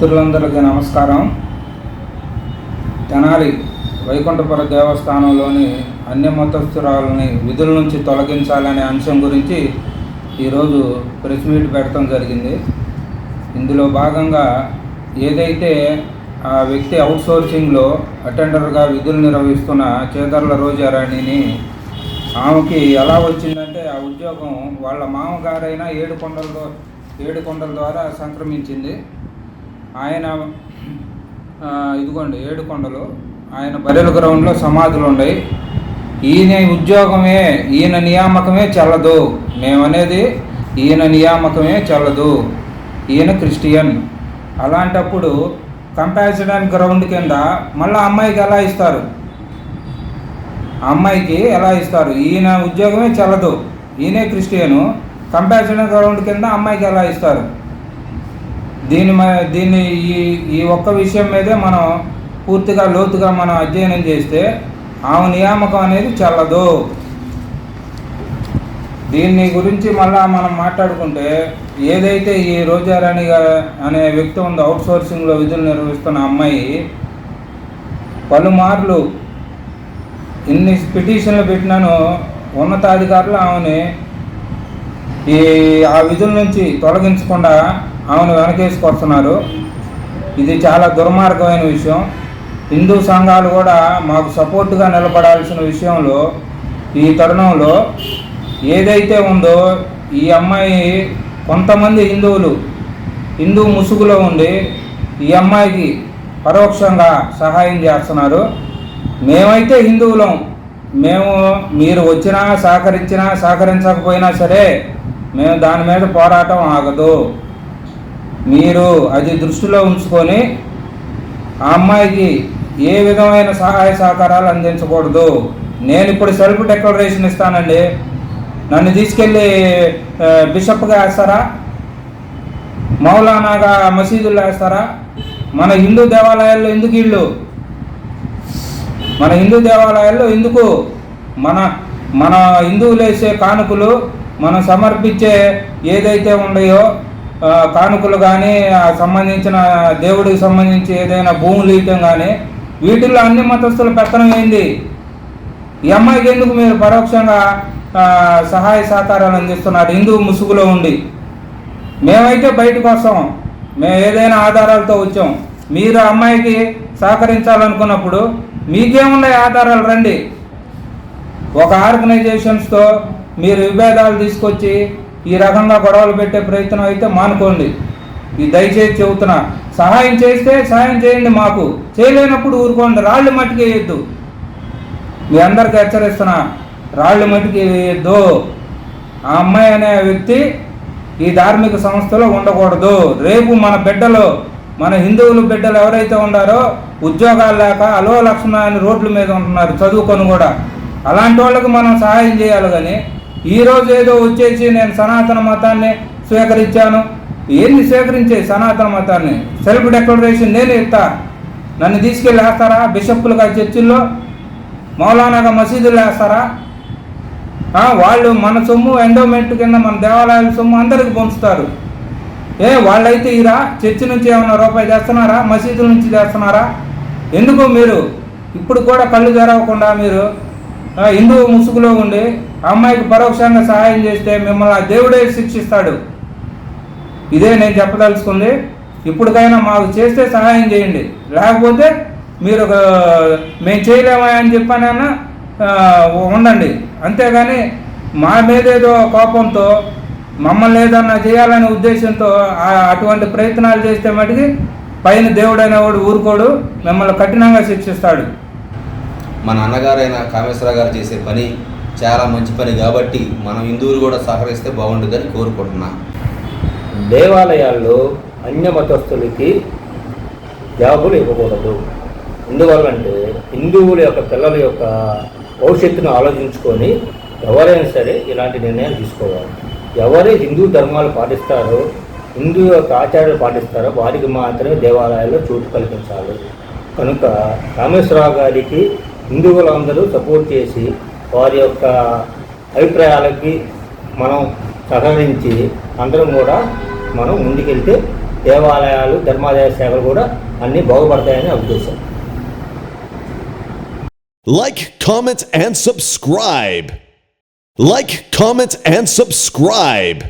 మిత్రులందరికీ నమస్కారం. తెనాలి వైకుంఠపుర దేవస్థానంలోని అన్య మతస్థురాలని విధుల నుంచి తొలగించాలనే అంశం గురించి ఈరోజు ప్రెస్ మీట్ పెట్టడం జరిగింది. ఇందులో భాగంగా ఏదైతే ఆ వ్యక్తి అవుట్సోర్సింగ్లో అటెండర్గా విధులు నిర్వహిస్తున్న చేదర్ల రోజారాణిని ఆమెకి ఎలా వచ్చిందంటే ఆ ఉద్యోగం వాళ్ళ మామగారైన ఏడుకొండల ఏడుకొండల ద్వారా సంక్రమించింది. ఆయన ఇదిగోండి ఏడుకొండలు ఆయన బరెల గ్రౌండ్లో సమాధులు ఉన్నాయి ఈయన ఉద్యోగమే ఈయన నియామకమే చెల్లదు. మేమనేది ఈయన నియామకమే చెల్లదు. ఈయన క్రిస్టియన్. అలాంటప్పుడు కంపారిజన్ గ్రౌండ్ కింద మళ్ళీ అమ్మాయికి ఎలా ఇస్తారు? అమ్మాయికి ఎలా ఇస్తారు? ఈయన ఉద్యోగమే చెల్లదు. ఈయనే క్రిస్టియను. కంపారిజన్ గ్రౌండ్ కింద అమ్మాయికి ఎలా ఇస్తారు? దీని మ- దీన్ని ఈ ఈ ఒక్క విషయం మీదే మనం పూర్తిగా లోతుగా మనం అధ్యయనం చేస్తే ఆమె నియామకం అనేది చల్లదు. దీన్ని గురించి మళ్ళా మనం మాట్లాడుకుంటే ఏదైతే ఈ రోజారాణి అనే వ్యక్తి ఉందో అవుట్ సోర్సింగ్లో విధులు నిర్వహిస్తున్న అమ్మాయి పలుమార్లు ఇన్ని పిటిషన్లు పెట్టినాను ఉన్నతాధికారులు ఆమెని ఈ ఆ విధుల నుంచి తొలగించకుండా ఆమెను వెనకేసుకొస్తున్నారు ఇది చాలా దుర్మార్గమైన విషయం. హిందూ సంఘాలు కూడా మాకు సపోర్టుగా నిలబడాల్సిన విషయంలో ఈ తరుణంలో ఏదైతే ఉందో ఈ అమ్మాయి కొంతమంది హిందువులు హిందూ ముసుగులో ఉండి ఈ అమ్మాయికి పరోక్షంగా సహాయం చేస్తున్నారు. మేమైతే హిందువులం. మేము మీరు వచ్చినా సహకరించినా సహకరించకపోయినా సరే మేము దాని మీద పోరాటం ఆగదు. మీరు అది దృష్టిలో ఉంచుకొని ఆ అమ్మాయికి ఏ విధమైన సహాయ సహకారాలు అందించకూడదు. నేను ఇప్పుడు సెల్ఫ్ డెక్లరేషన్ ఇస్తానండి. నన్ను తీసుకెళ్ళి బిషప్గా వేస్తారా? మౌలానాగా మసీదుల్లో వేస్తారా? మన హిందూ దేవాలయాల్లో ఎందుకు ఇళ్ళు మన హిందూ దేవాలయాల్లో ఎందుకు? మన మన హిందువులు వేసే కానుకలు మనం సమర్పించే ఏదైతే ఉన్నాయో కానుకలు కానీ సంబంధించిన దేవుడికి సంబంధించి ఏదైనా భూములు ఇవ్వటం కానీ వీటిల్లో అన్ని మతస్థుల పెత్తనం ఏంది? ఈ అమ్మాయికి ఎందుకు మీరు పరోక్షంగా సహాయ సహకారాలు అందిస్తున్నారు? హిందూ ముసుగులో ఉండి. మేమైతే బయటకు వస్తాం. మేము ఏదైనా ఆధారాలతో వచ్చాం. మీరు అమ్మాయికి సహకరించాలనుకున్నప్పుడు మీకేమున్నాయి ఆధారాలు? రండి. ఒక ఆర్గనైజేషన్స్తో మీరు విభేదాలు తీసుకొచ్చి ఈ రకంగా గొడవలు పెట్టే ప్రయత్నం అయితే మానుకోండి. ఈ దయచేసి చెబుతున్నా సహాయం చేస్తే సహాయం చేయండి మాకు. చేయలేనప్పుడు ఊరుకోండి రాళ్ళు మట్టికి వేయొద్దు. మీ అందరికి హెచ్చరిస్తున్నా రాళ్ళు మట్టికి వేయొద్దు. ఆ అమ్మాయి అనే వ్యక్తి ఈ ధార్మిక సంస్థలో ఉండకూడదు. రేపు మన బిడ్డలు మన హిందువులు బిడ్డలు ఎవరైతే ఉన్నారో ఉద్యోగాలు లేక అలో లక్షణ అని రోడ్ల మీద ఉంటున్నారు చదువుకొని కూడా. అలాంటి వాళ్ళకి మనం సహాయం చేయాలి కానీ ఈరోజు ఏదో వచ్చేసి నేను సనాతన మతాన్ని స్వీకరించాను. ఏంది స్వీకరించే సనాతన మతాన్ని? సెల్ఫ్ డెక్లరేషన్ నేను ఇస్తా. నన్ను తీసుకెళ్ళి వేస్తారా బిషప్పులుగా చర్చిల్లో? మౌలానాగా మసీదులు వేస్తారా? వాళ్ళు మన సొమ్ము ఎండోమెంట్ కింద మన దేవాలయాల సొమ్ము అందరికి పంచుతారు. ఏ వాళ్ళైతే ఇరా చర్చి నుంచి ఏమైనా రూపాయి చేస్తున్నారా మసీదుల నుంచి చేస్తున్నారా ఎందుకు మీరు? ఇప్పుడు కూడా కళ్ళు తెరవకుండా మీరు హిందూ ముసుగులో ఉండి అమ్మాయికి పరోక్షంగా సహాయం చేస్తే మిమ్మల్ని ఆ దేవుడే శిక్షిస్తాడు. ఇదే నేను చెప్పదలుచుకుంది. ఇప్పటికైనా మాకు చేస్తే సహాయం చేయండి. లేకపోతే మీరు ఒక, మేము చేయలేమా అని చెప్పానన్నా ఉండండి. అంతేగాని మా మీద ఏదో కోపంతో మమ్మల్ని ఏదన్నా చేయాలనే ఉద్దేశంతో అటువంటి ప్రయత్నాలు చేస్తే మటుకి పైన దేవుడైన వాడు ఊరుకోడు మిమ్మల్ని కఠినంగా శిక్షిస్తాడు. మన అన్నగారైన కామేశ్వర గారు చేసే పని చాలా మంచి పని కాబట్టి మనం హిందువులు కూడా సహకరిస్తే బాగుంటుందని కోరుకుంటున్నా. దేవాలయాల్లో అన్య మతస్థులకి జాబులు ఇవ్వకూడదు. ఎందువల్లంటే హిందువుల యొక్క పిల్లల యొక్క భవిష్యత్తును ఆలోచించుకొని ఎవరైనా సరే ఇలాంటి నిర్ణయాలు తీసుకోవాలి. ఎవరే హిందూ ధర్మాలు పాటిస్తారో హిందూ యొక్క ఆచారాలు పాటిస్తారో వారికి మాత్రమే దేవాలయాల్లో చోటు కల్పించాలి. కనుక రామేశ్వరరావు గారికి హిందువులందరూ సపోర్ట్ చేసి వారి యొక్క అభిప్రాయాలకి మనం సహకరించి అందరం కూడా మనం ముందుకెళ్తే దేవాలయాలు ధర్మాదాయ సేవలు కూడా అన్నీ బాగుపడతాయని ఉద్దేశం Like, comment, and subscribe. Like, comment, and subscribe.